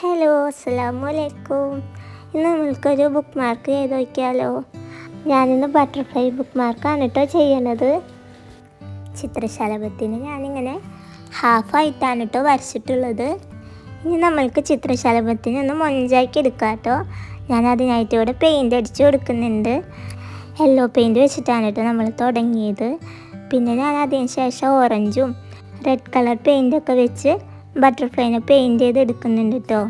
Hello അസ്സാം അലൈക്കും ഇന്ന് നമ്മൾക്കൊരു ബുക്ക് മാർക്ക് ചെയ്ത് നോക്കിയാലോ? ഞാനിന്ന് ബട്ടർഫ്ലൈ ബുക്ക് മാർക്കാണ് കേട്ടോ ചെയ്യണത്. ചിത്രശലഭത്തിന് ഞാനിങ്ങനെ ഹാഫായിട്ടാണ് കേട്ടോ വരച്ചിട്ടുള്ളത്. ഇനി നമ്മൾക്ക് ചിത്രശലഭത്തിന് ഒന്ന് മൊഞ്ചാക്കി എടുക്കാം കേട്ടോ ഞാൻ അതിനായിട്ട് ഇവിടെ പെയിന്റ് അടിച്ചു കൊടുക്കുന്നുണ്ട്. യെല്ലോ പെയിന്റ് വെച്ചിട്ടാണ് കേട്ടോ നമ്മൾ തുടങ്ങിയത്. പിന്നെ ഞാൻ അതിന് ശേഷം ഓറഞ്ചും റെഡ് കളർ പെയിന്റൊക്കെ വെച്ച് ബട്ടർഫ്ലൈനെ പെയിന്റ് ചെയ്ത് എടുക്കുന്നുണ്ട് കേട്ടോ.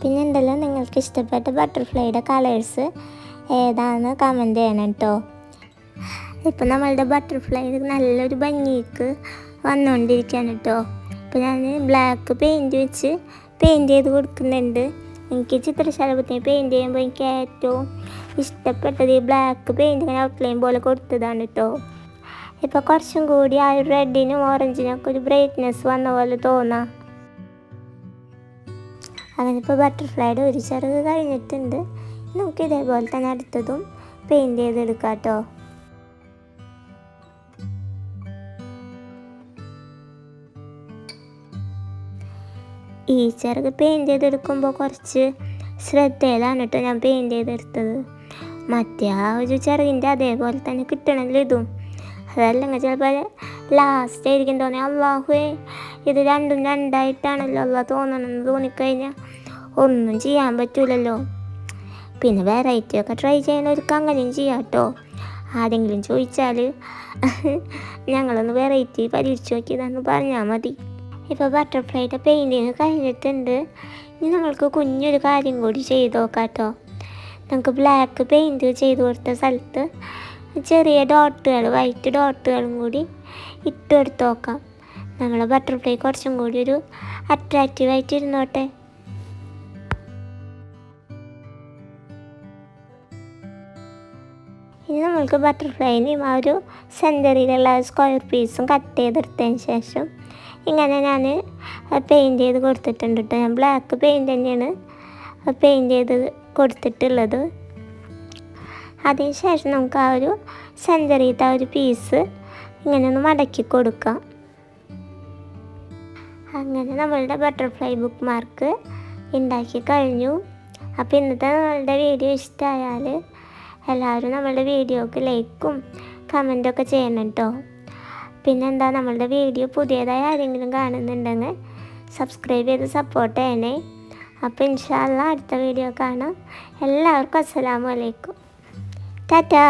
പിന്നെ ഉണ്ടല്ലോ നിങ്ങൾക്ക് ഇഷ്ടപ്പെട്ട ബട്ടർഫ്ലൈയുടെ കളേഴ്സ് ഏതാണെന്ന് കമന്റ് ചെയ്യണം കേട്ടോ. ഇപ്പം നമ്മളുടെ ബട്ടർഫ്ലൈ നല്ലൊരു ഭംഗിക്ക് വന്നുകൊണ്ടിരിക്കുകയാണ് കേട്ടോ. ഇപ്പം ഞാൻ ബ്ലാക്ക് പെയിന്റ് വെച്ച് പെയിന്റ് ചെയ്ത് കൊടുക്കുന്നുണ്ട്. എനിക്ക് ചിത്രശലഭത്തിന് പെയിന്റ് ചെയ്യുമ്പോൾ എനിക്ക് ഏറ്റവും ഇഷ്ടപ്പെട്ടത് ഈ ബ്ലാക്ക് പെയിന്റ് ഔട്ട്ലൈൻ പോലെ കൊടുത്തതാണ് കേട്ടോ. ഇപ്പോൾ കുറച്ചും കൂടി ആ ഒരു റെഡിനും ഓറഞ്ചിനും ഒക്കെ ഒരു ബ്രൈറ്റ്നെസ് വന്ന പോലെ തോന്നാം. അങ്ങനെ ഇപ്പോൾ ബട്ടർഫ്ലൈയുടെ ഒരു ചെറുത് കഴിഞ്ഞിട്ടുണ്ട്. നമുക്ക് ഇതേപോലെ തന്നെ അടുത്തതും പെയിന്റ് ചെയ്തെടുക്കാം കേട്ടോ. ഈ ചെറുത് പെയിന്റ് ചെയ്തെടുക്കുമ്പോൾ കുറച്ച് ശ്രദ്ധയിലാണ് കേട്ടോ ഞാൻ പെയിന്റ് ചെയ്തെടുത്തത്. മറ്റേ ആ ഒരു ചെറുതിന്റെ അതേപോലെ തന്നെ കിട്ടണമല്ലോ ഇതും. അതല്ലെങ്കിൽ ചിലപ്പോൾ ലാസ്റ്റ് ആയിരിക്കും തോന്നി അള്ളാഹുവേ ഇത് രണ്ടും രണ്ടായിട്ടാണല്ലോ അല്ല തോന്നണമെന്ന് തോന്നിക്കഴിഞ്ഞാൽ ഒന്നും ചെയ്യാൻ പറ്റൂലല്ലോ. പിന്നെ വെറൈറ്റി ഒക്കെ ട്രൈ ചെയ്യുന്നവർക്ക് അങ്ങനെയും ചെയ്യാം കേട്ടോ ആരെങ്കിലും ചോദിച്ചാൽ ഞങ്ങളൊന്ന് വെറൈറ്റി പരീക്ഷിച്ച് നോക്കിയതാന്ന് പറഞ്ഞാൽ മതി. ഇപ്പോൾ ബട്ടർഫ്ലൈയുടെ പെയിന്റിങ് കഴിഞ്ഞിട്ടുണ്ട്. ഇനി നമ്മൾക്ക് കുഞ്ഞൊരു കാര്യം കൂടി ചെയ്ത് നോക്കാം കേട്ടോ നമുക്ക് ബ്ലാക്ക് പെയിന്റ് ചെയ്ത് കൊടുത്ത സ്ഥലത്ത് ചെറിയ ഡോട്ടുകൾ വൈറ്റ് ഡോട്ടുകളും കൂടി ഇട്ട് കൊടുത്ത് നോക്കാം. നമ്മളെ ബട്ടർഫ്ലൈ കുറച്ചും കൂടി ഒരു അട്രാക്റ്റീവായിട്ട് ഇരുന്നോട്ടെ. ഇനി നമ്മൾക്ക് ബട്ടർഫ്ലൈനെയും ആ ഒരു സെന്ററിലുള്ള സ്ക്വയർ പീസും കട്ട് ചെയ്തെടുത്തതിന് ശേഷം ഇങ്ങനെ ഞാൻ പെയിന്റ് ചെയ്ത് കൊടുത്തിട്ടുണ്ട് കേട്ടോ ഞാൻ ബ്ലാക്ക് പെയിന്റ് തന്നെയാണ് പെയിന്റ് ചെയ്ത് കൊടുത്തിട്ടുള്ളത്. അതിന് ശേഷം നമുക്ക് ആ ഒരു സെന്ററിയത്തെ ആ ഒരു പീസ് ഇങ്ങനെ ഒന്ന് മടക്കി കൊടുക്കാം. അങ്ങനെ നമ്മളുടെ ബട്ടർഫ്ലൈ ബുക്ക് മാർക്ക് ഉണ്ടാക്കി കഴിഞ്ഞു. അപ്പോൾ ഇന്നത്തെ നമ്മളുടെ വീഡിയോ ഇഷ്ടമായാൽ എല്ലാവരും നമ്മളുടെ വീഡിയോക്ക് ലൈക്കും കമന്റൊക്കെ ചെയ്യണം കേട്ടോ. പിന്നെന്താ നമ്മളുടെ വീഡിയോ പുതിയതായി ആരെങ്കിലും കാണുന്നുണ്ടെങ്കിൽ സബ്സ്ക്രൈബ് ചെയ്ത് സപ്പോർട്ട് ചെയ്യണേ. അപ്പോൾ ഇൻഷാല്ല അടുത്ത വീഡിയോ കാണാം. എല്ലാവർക്കും അസ്സലാമു টাটা